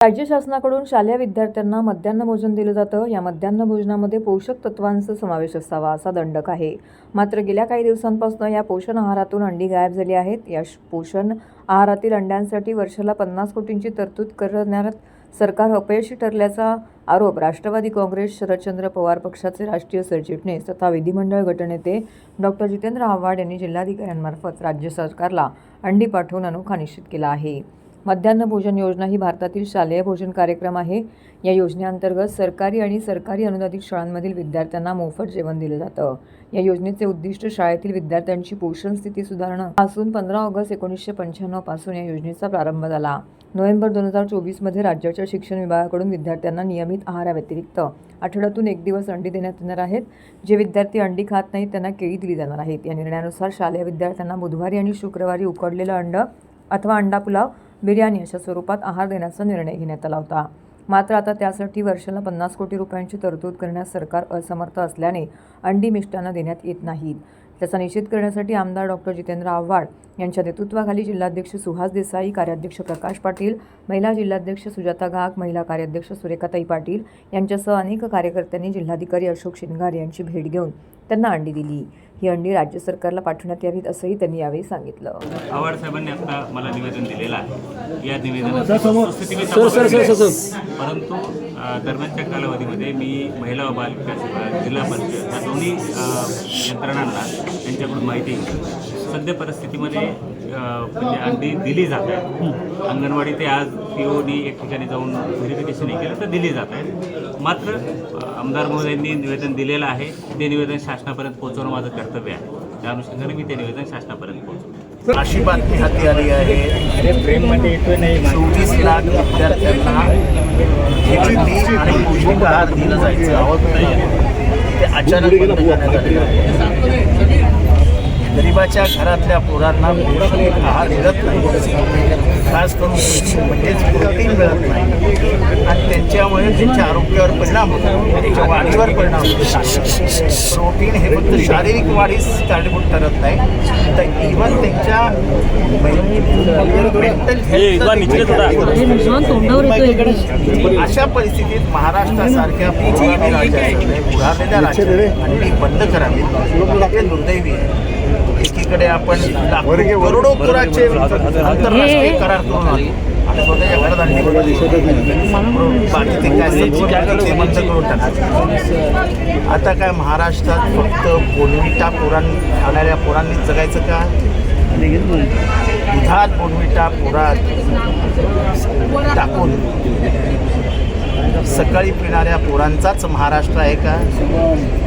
राज्य शासनाकडून शालेय विद्यार्थ्यांना मध्यान्ह भोजन दिलं जातं. या मध्यान्ह भोजनामध्ये पोषक तत्वांचा समावेश असावा असा दंडक आहे. मात्र गेल्या काही दिवसांपासून या पोषण आहारातून अंडी गायब झाली आहेत. या पोषण आहारातील अंड्यांसाठी वर्षाला पन्नास कोटींची तरतूद करण्यात सरकार अपयशी ठरल्याचा आरोप राष्ट्रवादी काँग्रेस शरदचंद्र पवार पक्षाचे राष्ट्रीय सरचिटणीस तथा विधिमंडळ गटनेते डॉक्टर जितेंद्र आव्हाड यांनी जिल्हाधिकाऱ्यांमार्फत राज्य सरकारला अंडी पाठवून अनोखा निश्चित केला आहे. मध्यान्ह भोजन योजना ही भारतातील शालेय भोजन कार्यक्रम आहे. या योजनेअंतर्गत सरकारी आणि सरकारी अनुदानित शाळांमधील विद्यार्थ्यांना मोफत जेवण दिलं जातं. या योजनेचे उद्दिष्ट शाळेतील विद्यार्थ्यांची पोषण स्थिती सुधारणं. असून पंधरा ऑगस्ट एकोणीसशे पंच्याण्णवपासून या योजनेचा प्रारंभ झाला. नोव्हेंबर दोन हजार चोवीसमध्ये राज्याच्या शिक्षण विभागाकडून विद्यार्थ्यांना नियमित आहाराव्यतिरिक्त आठवड्यातून एक दिवस अंडी देण्यात येणार आहेत. जे विद्यार्थी अंडी खात नाहीत त्यांना केळी दिली जाणार आहेत. या निर्णयानुसार शालेय विद्यार्थ्यांना बुधवारी आणि शुक्रवारी उकडलेलं अंड अथवा अंडा पुलाव बिर्याणी अशा स्वरूपात आहार देण्याचा निर्णय घेण्यात आला होता. मात्र आता त्यासाठी वर्षाला पन्नास कोटी रुपयांची तरतूद करण्यास सरकार असमर्थ असल्याने अंडी मिष्टानं देण्यात येत नाहीत. त्याचा निषेध करण्यासाठी आमदार डॉक्टर जितेंद्र आव्हाड यांच्या नेतृत्वाखाली जिल्हाध्यक्ष सुहास देसाई कार्याध्यक्ष प्रकाश पाटील महिला जिल्हाध्यक्ष सुजाता गाग महिला कार्याध्यक्ष सुरेखाताई पाटील यांच्यासह अनेक कार्यकर्त्यांनी जिल्हाधिकारी अशोक शिंगार यांची भेट घेऊन त्यांना अंडी दिली ही अंडी राज्य सरकारला पाठवण्यात यावीत असंही त्यांनी यावेळी सांगितलं आव्हाड साहेबांनी आता मला निवेदन दिलेलं आहे या निवेदनाची. परंतु दरम्यानच्या कालावधीमध्ये मी महिला व बाल विकास विभाग जिल्हा परिषद या दोन्ही यंत्रणांना त्यांच्याकडून माहिती. सध्या परिस्थितीमध्ये म्हणजे अंडी दिली जात आहे. अंगणवाडी ते आज पीओनी एक ठिकाणी जाऊन व्हेरिफिकेशन केलं तर दिली जात आहे. मात्र आमदार महोदयांनी निवेदन दिलेलं आहे ते निवेदन शासनापर्यंत पोहोचवणं माझं कर्तव्य आहे. त्या अनुषंगाने मी ते निवेदन शासनापर्यंत पोहोचवतो. अशी बातमी हाती आली आहे. चोवीस लाख विद्यार्थ्यांना आणि पौष्टिक आहार दिला जायचं. ते अचानक गरिबाच्या घरातल्या पोरांना पौष्टिक आहार मिळत नाही. खास करून म्हणजेच प्रोटीन मिळत नाही. आणि त्यांच्यामुळे त्यांच्या आरोग्यावर परिणाम होतो. त्यांच्या वाढीवर परिणाम होतो. प्रोटीन हे फक्त शारीरिक वाढीस कारणीभूत ठरत नाही. तर इव्हन त्यांच्या मेंटल अशा परिस्थितीत महाराष्ट्रासारख्या पुरोगामी राज्यात पुढारलेल्या राज्यात अंडी बंद करावी. हे दुर्दैवी आहे. एकीकडे आपण करोडो पुराचे आंतरराष्ट्रीय करार करून आलो. आणि स्वतःच्या घरात अंडी बनवली. बाकी ते काय सब्सिडी आहे ते बंद करून टाकायचं आता काय महाराष्ट्रात फक्त बोनविटा पोरां खाणाऱ्या पोरांनी जगायचं का? दुधात बोनविटा पोरात. सकाळी पिणाऱ्या पोरांचाच महाराष्ट्र आहे का?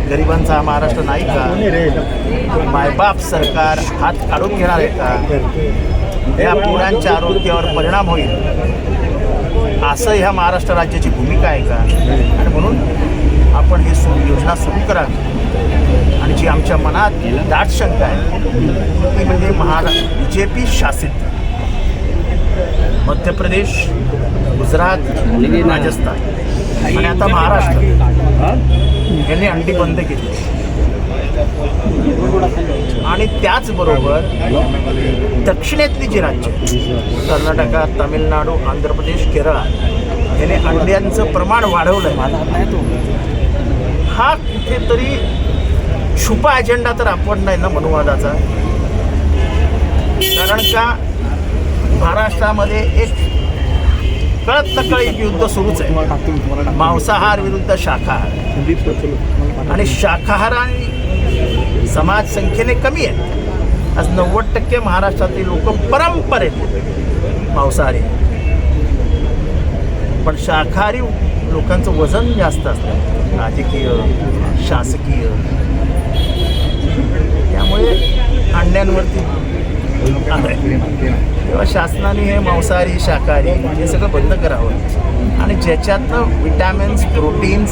गरिबांचा हा महाराष्ट्र नाही का? मायबाप सरकार हात काढून घेणार आहे का? या पोरांच्या आरोग्यावर परिणाम होईल. असं ह्या महाराष्ट्र राज्याची भूमिका आहे का? आणि म्हणून आपण ही सु योजना सुरू करावी आणि जी आमच्या मनात दाट शंका आहे ती म्हणजे महारा बी जे पी शासित. मध्य प्रदेश गुजरात राजस्थान. आणि आता महाराष्ट्र. यांनी अंडी बंद केली. आणि त्याचबरोबर दक्षिणेतली जी राज्य कर्नाटका तामिळनाडू आंध्र प्रदेश केरळ याने अंड्यांचं प्रमाण वाढवलं हा कुठेतरी छुपा अजेंडा तर आपण नाही ना मनुवादाचा. कारण का? महाराष्ट्रामध्ये एक कळत नकळत युद्ध सुरूच आहे. मांसाहार विरुद्ध शाकाहार. आणि शाकाहाराने समाज संख्येने कमी आहे आज नव्वद टक्के महाराष्ट्रातील लोक परंपरेत मांसाहारी पण शाकाहारी लोकांचं वजन जास्त असतं. राजकीय शासकीय. त्यामुळे अंड्यांवरती आलंय. तेव्हा शासनाने हे मांसाहारी शाकाहारी हे सगळं बंद करावं आणि ज्याच्यातनं विटॅमिन्स प्रोटीन्स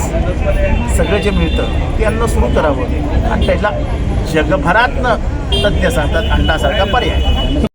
सगळं जे मिळतं ते अन्न सुरू करावं आणि त्याला जगभरातनं तज्ज्ञ सांगतात अंडासारखा पर्याय